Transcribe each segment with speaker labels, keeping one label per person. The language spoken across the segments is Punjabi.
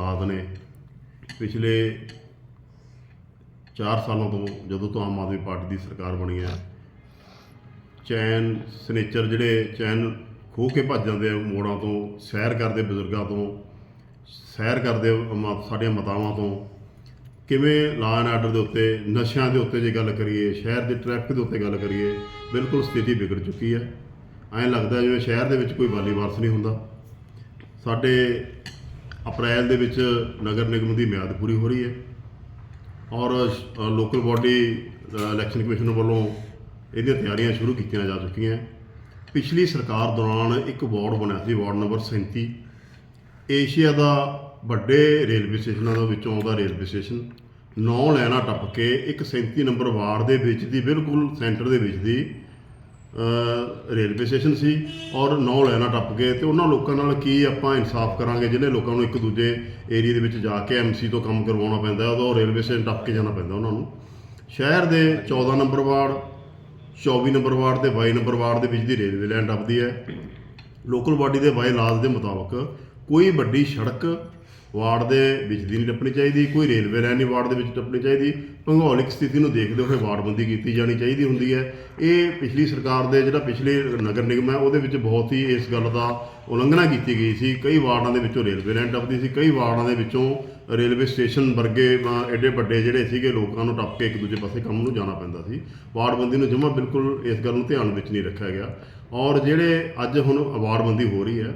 Speaker 1: ਹਾਲਾਤ ਨੇ। ਪਿਛਲੇ 4 ਸਾਲਾਂ ਤੋਂ ਜਦੋਂ ਤੋਂ ਆਮ ਆਦਮੀ ਪਾਰਟੀ ਦੀ ਸਰਕਾਰ ਬਣੀ ਹੈ, ਚੈਨ, ਸਨੇਚਰ ਜਿਹੜੇ ਚੈਨ ਖੋ ਕੇ ਭੱਜ ਜਾਂਦੇ ਆ ਮੋੜਾਂ ਤੋਂ, ਸੈਰ ਕਰਦੇ ਬਜ਼ੁਰਗਾਂ ਤੋਂ, ਸੈਰ ਕਰਦੇ ਮ- ਸਾਡੀਆਂ ਮਾਤਾਵਾਂ ਤੋਂ, ਕਿਵੇਂ ਲਾ ਐਂਡ ਆਰਡਰ ਦੇ ਉੱਤੇ, ਨਸ਼ਿਆਂ ਦੇ ਉੱਤੇ ਜੇ ਗੱਲ ਕਰੀਏ, ਸ਼ਹਿਰ ਦੇ ਟ੍ਰੈਫਿਕ ਦੇ ਉੱਤੇ ਗੱਲ ਕਰੀਏ, ਬਿਲਕੁਲ ਸਥਿਤੀ ਵਿਗੜ ਚੁੱਕੀ ਹੈ। ਐਂ ਲੱਗਦਾ ਜਿਵੇਂ ਸ਼ਹਿਰ ਦੇ ਵਿੱਚ ਕੋਈ ਵਾਲੀ ਵਾਰਸ ਨਹੀਂ ਹੁੰਦਾ। ਸਾਡੇ ਅਪ੍ਰੈਲ ਦੇ ਵਿੱਚ ਨਗਰ ਨਿਗਮ ਦੀ ਮਿਆਦ ਪੂਰੀ ਹੋ ਰਹੀ ਹੈ ਔਰ ਲੋਕਲ ਬਾਡੀ ਇਲੈਕਸ਼ਨ ਕਮਿਸ਼ਨ ਵੱਲੋਂ ਇਹਦੀਆਂ ਤਿਆਰੀਆਂ ਸ਼ੁਰੂ ਕੀਤੀਆਂ ਜਾ ਚੁੱਕੀਆਂ ਪਿਛਲੀ ਸਰਕਾਰ ਦੌਰਾਨ ਇੱਕ ਵਾਰਡ ਬਣਿਆ ਸੀ, ਵਾਰਡ ਨੰਬਰ 37 ਏਸ਼ੀਆ ਦਾ ਵੱਡੇ ਰੇਲਵੇ ਸਟੇਸ਼ਨਾਂ ਦੇ ਵਿੱਚੋਂ ਆਉਂਦਾ ਰੇਲਵੇ ਸਟੇਸ਼ਨ। ਨੌ ਲੈਣਾ ਟੱਪ ਕੇ ਇੱਕ 37 ਨੰਬਰ ਵਾਰਡ ਦੇ ਵਿੱਚ ਦੀ ਬਿਲਕੁਲ ਸੈਂਟਰ ਦੇ ਵਿੱਚ ਦੀ ਰੇਲਵੇ ਸਟੇਸ਼ਨ ਸੀ ਔਰ ਨੌ ਲੈਣਾ ਟੱਪ ਕੇ ਤੇ ਉਹਨਾਂ ਲੋਕਾਂ ਨਾਲ ਕੀ ਆਪਾਂ ਇਨਸਾਫ ਕਰਾਂਗੇ ਜਿਹਨੇ ਲੋਕਾਂ ਨੂੰ ਇੱਕ ਦੂਜੇ ਏਰੀਆ ਦੇ ਵਿੱਚ ਜਾ ਕੇ ਐਮਸੀ ਤੋਂ ਕੰਮ ਕਰਵਾਉਣਾ ਪੈਂਦਾ ਉਦੋਂ ਰੇਲਵੇ ਸਟੇਸ਼ਨ ਟੱਪ ਕੇ ਜਾਣਾ ਪੈਂਦਾ ਉਹਨਾਂ ਨੂੰ। ਸ਼ਹਿਰ ਦੇ 14 ਨੰਬਰ ਵਾਰਡ 24 ਨੰਬਰ ਵਾਰਡ ਤੇ 22 ਨੰਬਰ ਵਾਰਡ ਦੇ ਵਿੱਚ ਦੀ ਰੇਲਵੇ ਲਾਈਨ ਟੱਪਦੀ ਹੈ। ਲੋਕਲ ਬਾਡੀ ਦੇ ਬਾਈ ਲਾਜ਼ ਦੇ ਮੁਤਾਬਕ ਕੋਈ ਵੱਡੀ ਸੜਕ ਵਾਰਡ ਦੇ ਵਿੱਚ ਦੀ ਨਹੀਂ ਟੱਪਣੀ ਚਾਹੀਦੀ ਕੋਈ ਰੇਲਵੇ ਲਾਈਨ ਨਹੀਂ ਵਾਰਡ ਦੇ ਵਿੱਚ ਟੱਪਣੀ ਚਾਹੀਦੀ ਭੂਗੋਲਿਕ ਸਥਿਤੀ ਨੂੰ ਦੇਖਦੇ ਹੋਏ ਵਾਰਡਬੰਦੀ ਕੀਤੀ ਜਾਣੀ ਚਾਹੀਦੀ ਹੁੰਦੀ ਹੈ। ਇਹ ਪਿਛਲੀ ਸਰਕਾਰ ਦੇ ਜਿਹੜਾ ਪਿਛਲੇ ਨਗਰ ਨਿਗਮ ਹੈ ਉਹਦੇ ਵਿੱਚ ਬਹੁਤ ਹੀ ਇਸ ਗੱਲ ਦਾ ਉਲੰਘਣਾ ਕੀਤੀ ਗਈ ਸੀ। ਕਈ ਵਾਰਡਾਂ ਦੇ ਵਿੱਚੋਂ ਰੇਲਵੇ ਲਾਈਨ ਟੱਪਦੀ ਸੀ ਕਈ ਵਾਰਡਾਂ ਦੇ ਵਿੱਚੋਂ ਰੇਲਵੇ ਸਟੇਸ਼ਨ ਵਰਗੇ ਅ, ਐਡੇ ਵੱਡੇ ਜਿਹੜੇ ਸੀਗੇ ਲੋਕਾਂ ਨੂੰ ਟੱਪ ਕੇ ਇੱਕ ਦੂਜੇ ਪਾਸੇ ਕੰਮ ਨੂੰ ਜਾਣਾ ਪੈਂਦਾ ਸੀ। ਵਾਰਡਬੰਦੀ ਨੂੰ ਜਮਾ ਬਿਲਕੁਲ ਇਸ ਗੱਲ ਨੂੰ ਧਿਆਨ ਵਿੱਚ ਨਹੀਂ ਰੱਖਿਆ ਗਿਆ। ਔਰ ਜਿਹੜੇ ਅੱਜ ਹੁਣ ਵਾਰਡਬੰਦੀ ਹੋ ਰਹੀ ਹੈ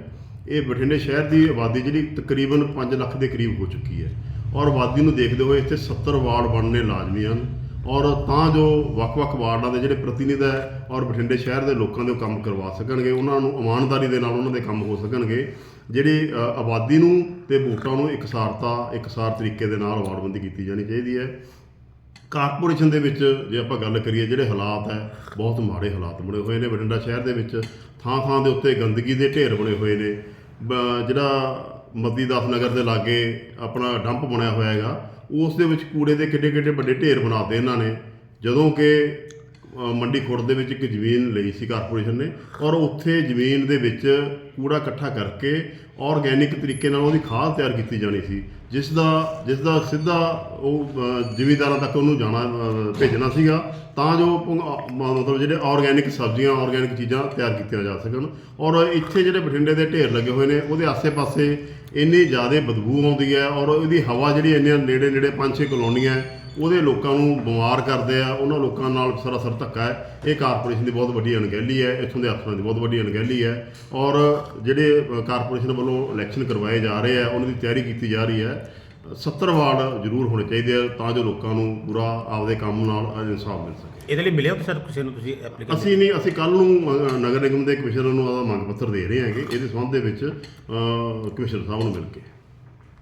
Speaker 1: ਇਹ ਬਠਿੰਡੇ ਸ਼ਹਿਰ ਦੀ ਆਬਾਦੀ ਜਿਹੜੀ ਤਕਰੀਬਨ 5 ਲੱਖ ਦੇ ਕਰੀਬ ਹੋ ਚੁੱਕੀ ਹੈ। ਔਰ ਆਬਾਦੀ ਨੂੰ ਦੇਖਦੇ ਹੋਏ ਇੱਥੇ 70 ਵਾਰਡ ਬਣਨੇ ਲਾਜ਼ਮੀ ਹਨ। ਔਰ ਤਾਂ ਜੋ ਵੱਖ-ਵੱਖ ਵਾਰਡਾਂ ਦੇ ਜਿਹੜੇ ਪ੍ਰਤੀਨਿਧ ਹੈ ਔਰ ਬਠਿੰਡੇ ਸ਼ਹਿਰ ਦੇ ਲੋਕਾਂ ਦੇ ਉਹ ਕੰਮ ਕਰਵਾ ਸਕਣਗੇ, ਉਹਨਾਂ ਨੂੰ ਇਮਾਨਦਾਰੀ ਦੇ ਨਾਲ ਉਹਨਾਂ ਦੇ ਕੰਮ ਹੋ ਸਕਣਗੇ, ਜਿਹੜੀ ਆਬਾਦੀ ਨੂੰ ਤੇ ਵੋਟਾਂ ਨੂੰ ਇਕਸਾਰਤਾ, ਇਕਸਾਰ ਤਰੀਕੇ ਦੇ ਨਾਲ ਵਾਰਡਬੰਦੀ ਕੀਤੀ ਜਾਣੀ ਚਾਹੀਦੀ ਹੈ। ਕਾਰਪੋਰੇਸ਼ਨ ਦੇ ਵਿੱਚ ਜੇ ਆਪਾਂ ਗੱਲ ਕਰੀਏ ਜਿਹੜੇ ਹਾਲਾਤ ਹੈ, ਬਹੁਤ ਮਾੜੇ ਹਾਲਾਤ ਬਣੇ ਹੋਏ ਨੇ ਬਠਿੰਡਾ ਸ਼ਹਿਰ ਦੇ ਵਿੱਚ। ਥਾਂ ਥਾਂ ਦੇ ਉੱਤੇ ਗੰਦਗੀ ਦੇ ਢੇਰ ਬਣੇ ਹੋਏ ਨੇ। ਬ- ਜਿਹੜਾ ਮੱਦੀ ਦਾਸ ਨਗਰ ਦੇ ਲਾਗੇ ਆਪਣਾ ਡੰਪ ਬਣਿਆ ਹੋਇਆ ਹੈਗਾ, ਉਸ ਦੇ ਵਿੱਚ ਕੂੜੇ ਦੇ ਕਿੱਡੇ ਕਿੱਡੇ ਵੱਡੇ ਢੇਰ ਬਣਾਤੇ ਇਹਨਾਂ ਨੇ। ਜਦੋਂ ਕਿ ਮੰਡੀ ਖੁਰਦ ਦੇ ਵਿੱਚ ਇੱਕ ਜ਼ਮੀਨ ਲਈ ਸੀ ਕਾਰਪੋਰੇਸ਼ਨ ਨੇ ਔਰ ਉੱਥੇ ਜ਼ਮੀਨ ਦੇ ਵਿੱਚ ਕੂੜਾ ਇਕੱਠਾ ਕਰਕੇ ਆਰਗੈਨਿਕ ਤਰੀਕੇ ਨਾਲ ਉਹਦੀ ਖਾਦ ਤਿਆਰ ਕੀਤੀ ਜਾਣੀ ਸੀ। ਜਿਸ ਦਾ ਜਿਸ ਦਾ ਸਿੱਧਾ ਉਹ ਜ਼ਿਮੀਦਾਰਾਂ ਤੱਕ ਉਹਨੂੰ ਜਾਣਾ ਭੇਜਣਾ ਸੀਗਾ ਤਾਂ ਜੋ ਭੁੰ- ਮਤਲਬ ਜਿਹੜੇ ਆਰਗੈਨਿਕ ਸਬਜ਼ੀਆਂ ਆਰਗੈਨਿਕ ਚੀਜ਼ਾਂ ਤਿਆਰ ਕੀਤੀਆਂ ਜਾ ਸਕਣ। ਔਰ ਇੱਥੇ ਜਿਹੜੇ ਬਠਿੰਡੇ ਦੇ ਢੇਰ ਲੱਗੇ ਹੋਏ ਨੇ ਉਹਦੇ ਆਸੇ-ਪਾਸੇ ਇੰਨੀ ਜ਼ਿਆਦਾ ਬਦਬੂ ਆਉਂਦੀ ਹੈ ਔਰ ਉਹਦੀ ਹਵਾ ਜਿਹੜੀ ਇੰਨੀਆਂ ਨੇੜੇ ਨੇੜੇ ਪੰਜ ਛੇ ਕਲੋਨੀਆਂ ਹੈ, ਉਹਦੇ ਲੋਕਾਂ ਨੂੰ ਬਿਮਾਰ ਕਰਦੇ ਆ ਉਹਨਾਂ ਲੋਕਾਂ ਨਾਲ ਸਰਾਸਰ ਧੱਕਾ ਹੈ। ਇਹ ਕਾਰਪੋਰੇਸ਼ਨ ਦੀ ਬਹੁਤ ਵੱਡੀ ਅਣਗਹਿਲੀ ਹੈ ਇੱਥੋਂ ਦੇ ਅਫਸਰਾਂ ਦੀ ਬਹੁਤ ਵੱਡੀ ਅਣਗਹਿਲੀ ਹੈ। ਔਰ ਜਿਹੜੇ ਕਾਰਪੋਰੇਸ਼ਨ ਵੱਲੋਂ ਇਲੈਕਸ਼ਨ ਕਰਵਾਏ ਜਾ ਰਹੇ ਆ ਉਹਨਾਂ ਦੀ ਤਿਆਰੀ ਕੀਤੀ ਜਾ ਰਹੀ ਹੈ। 70 ਵਾਰਡ ਜ਼ਰੂਰ ਹੋਣੇ ਚਾਹੀਦੇ ਆ ਤਾਂ ਜੋ ਲੋਕਾਂ ਨੂੰ ਪੂਰਾ ਆਪਦੇ ਕੰਮ ਨਾਲ ਇਨਸਾਫ ਮਿਲ ਸਕੇ।
Speaker 2: ਇਹਦੇ ਲਈ ਮਿਲਿਆ ਸਰ ਕਿਸੇ ਨੂੰ ਤੁਸੀਂ ਐਪਲੀਕੇਸ਼ਨ
Speaker 1: ਅਸੀਂ ਨਹੀਂ ਅਸੀਂ ਕੱਲ ਨੂੰ ਅ, ਨਗਰ ਨਿਗਮ ਦੇ ਕਮਿਸ਼ਨਰ ਨੂੰ ਆਦਾ ਮੰਗ ਪੱਤਰ ਦੇ ਰਹੇ ਹਾਂਗੇ। ਇਹਦੇ ਸੰਬੰਧ ਦੇ ਵਿੱਚ ਅ, ਕਮਿਸ਼ਨਰ ਸਾਹਿਬ ਨੂੰ ਮਿਲ ਕੇ।